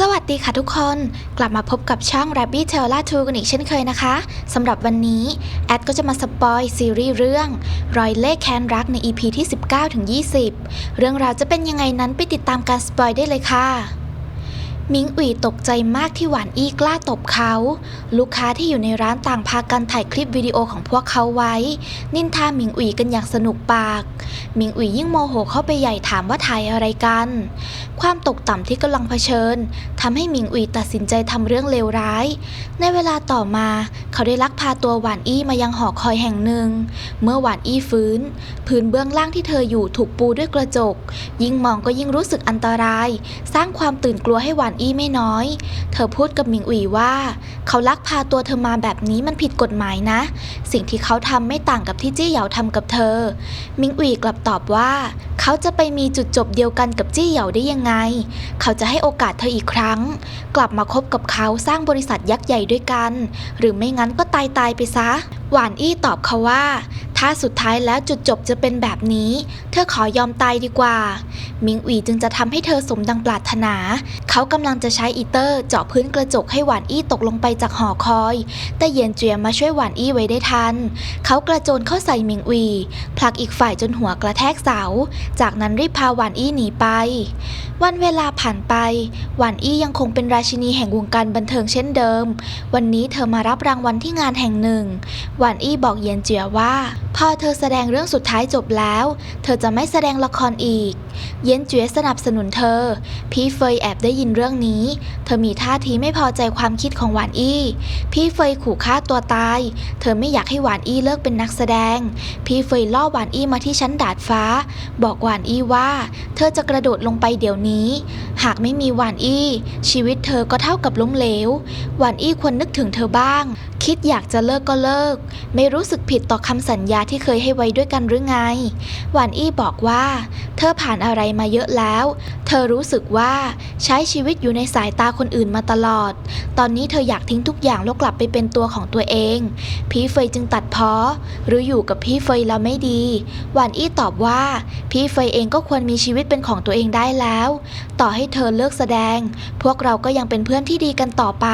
สวัสดีค่ะทุกคน กลับมาพบกับช่อง Rabbit t a i l a 2กันอีกเช่นเคยนะคะสำหรับวันนี้ แอดก็จะมาสปอยซีรีส์เรื่อง รอยเล่แค้นรักใน EP ที่ 19-20 เรื่องราวจะเป็นยังไงนั้นไปติดตามการสปอยได้เลยค่ะ มิงอุ๋ยตกใจมากที่หวานอี้กล้าตบเขา ลูกค้าที่อยู่ในร้านต่างพากันถ่ายคลิปวิดีโอของพวกเขาไว้ นินทาหมิงอุ๋ยกันอย่างสนุกปาก หมิงอุ๋ยยิ่งโมโหเข้าไปใหญ่ถามว่าถ่ายอะไรกัน ความตกต่ำที่กำลังเผชิญทำให้หมิงอุ๋ยตัดสินใจทำเรื่องเลวร้าย ในเวลาต่อมา เขาได้ลักพาตัวหวานอี้มายังหอคอยแห่งหนึ่ง เมื่อหวานอี้ฟื้น พื้นเบื้องล่างที่เธออยู่ถูกปูด้วยกระจก ยิ่งมองก็ยิ่งรู้สึกอันตราย สร้างความตื่นกลัวให้หวานอี้ไม่น้อย เธอพูดกับหมิงอุ๋ยว่า เขาลักพาตัวเธอมาแบบนี้มันผิดกฎหมายนะ สิ่งที่เขาทำไม่ต่างกับที่จี้เหยาทำกับเธอมิงอุ๋ยกลับตอบว่า เขาจะไปมีจุดจบเดียวกันกับจี้เหยาได้ยังไง เขาจะให้โอกาสเธออีกครั้ง กลับมาคบกับเขาสร้างบริษัทยักษ์ใหญ่ด้วยกัน หรือไม่งั้นก็ตายตายไปซะ หวานอี้ตอบเขาว่า ถ้าสุดท้ายแล้วจุดจบจะเป็นแบบนี้ เธอขอยอมตายดีกว่า มิงอุ๋ยจึงจะทำให้เธอสมดังปรารถนา เขากำลังจะใช้อีเตอร์เจาะพื้นกระจกให้หวานอี้ตกลงไปจากหอคอย แต่เยียนเจียมาช่วยหวานอี้ไว้ได้ทัน เขากระโจนเข้าใส่มิงอุ๋ยผลักอีกฝ่ายจนหัวกระแทกเสา จากนั้นรีบพาหวานอี้หนีไป วันเวลาผ่านไป หวานอี้ยังคงเป็นราชินีแห่งวงการบันเทิงเช่นเดิม วันนี้เธอมารับรางวัลที่งานแห่งหนึ่ง หวานอี้บอกเยียนเจียว่าพอเธอแสดงเรื่องสุดท้ายจบแล้ว เธอจะไม่แสดงละครอีก เยียนเจียสนับสนุนเธอ พี่เฟยแอบได้ยินเรื่องนี้ เธอมีท่าทีไม่พอใจความคิดของหวานอี้ พี่เฟยขู่ฆ่าตัวตาย เธอไม่อยากให้หวานอี้เลิกเป็นนักแสดง พี่เฟยล่อหวานอี้มาที่ชั้นดาดฟ้า บอกหวานอี้ว่า เธอจะกระโดดลงไปเดี๋ยวนี้ หากไม่มีหวานอี้ ชีวิตเธอก็เท่ากับล้มเหลว หวานอี้ควรนึกถึงเธอบ้าง คิดอยากจะเลิกก็เลิก ไม่รู้สึกผิดต่อคำสัญญาที่เคยให้ไว้ด้วยกันหรือไง หวานอี้บอกว่า เธอผ่านอะไรมาเยอะแล้ว เธอรู้สึกว่าใช้ชีวิตอยู่ในสายตาคนอื่นมาตลอด ตอนนี้เธออยากทิ้งทุกอย่างแล้วกลับไปเป็นตัวของตัวเอง พี่เฟยจึงตัดเพ้อ หรืออยู่กับพี่เฟยแล้วไม่ดี หวานอี้ตอบว่า พี่เฟยเองก็ควรมีชีวิตเป็นของตัวเองได้แล้ว ต่อให้เธอเลิกแสดง พวกเราก็ยังเป็นเพื่อนที่ดีกันต่อไป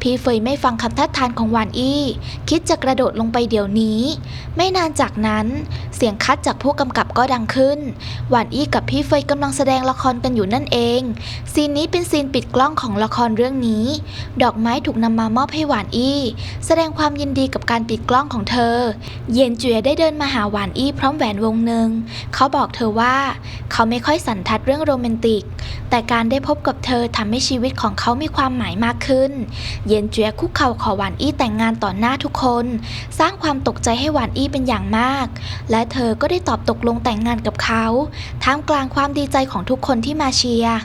พี่เฟยไม่ฟังคำทัดทานของหวานอี้ คิดจะกระโดดลงไปเดี๋ยวนี้ ไม่นานจากนั้น เสียงคัดจากผู้กำกับก็ดังขึ้น หวานอี้กับพี่เฟยกำลังแสดงละครกันอยู่นั่นเอง ซีนนี้เป็นซีนปิดกล้องของละครเรื่องนี้ ดอกไม้ถูกนำมามอบให้หวานอี้ แสดงความยินดีกับการปิดกล้องของเธอ เย็นเจียได้เดินมาหาหวานอี้พร้อมแหวนวงหนึ่ง เขาบอกเธอว่า เขาไม่ค่อยสันทัดเรื่องโรแมนติก แต่การได้พบกับเธอทำให้ชีวิตของเขามีความหมายมากขึ้น เย็นเจียคุกเข่าขอหวานอี้แต่งงานต่อหน้าทุกคน สร้างความตกใจให้หวานอี้เป็นอย่างมาก และเธอก็ได้ตอบตกลงแต่งงานกับเขา ท่ามกลางความดีใจของทุกคนที่มาเชียร์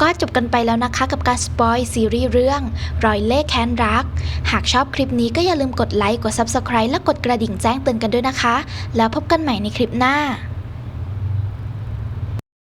ก็จบกันไปแล้วนะคะกับการสปอยซีรีส์เรื่อง รอยเล่ห์แค้นรัก หากชอบคลิปนี้ก็อย่าลืมกดไลค์ กด Subscribe และกดกระดิ่งแจ้งเตือนกันด้วยนะคะ แล้วพบกันใหม่ในคลิปหน้า